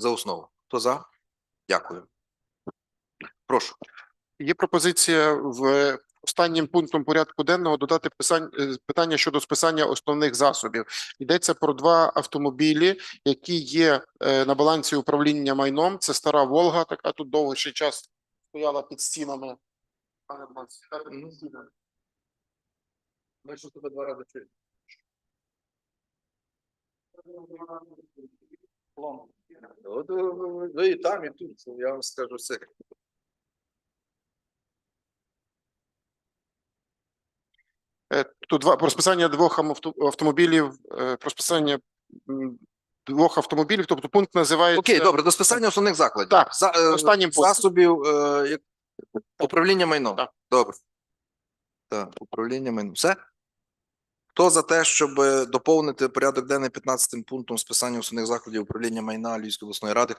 за основу. Хто за? Дякую. Прошу. Є пропозиція в останнім пунктом порядку денного додати е, питання щодо списання основних засобів. Йдеться про два автомобілі, які є е, на балансі управління майном. Це стара Волга, така тут довгий час стояла під стінами. Ми ж тебе два рази чуємо. Е, і там, і тут, я вам скажу все. Тут два про списання двох автомобілів, про списання двох автомобілів, тобто пункт називається Окей, добре, до списання основних закладів. Так, За, останнім пунктом. засобів е, управління майном. Так. Добре. Так, управління майном. Все? Хто за те, щоб е, доповнити порядок денний 15 пунктом списання основних закладів управління майна Львівської обласної ради?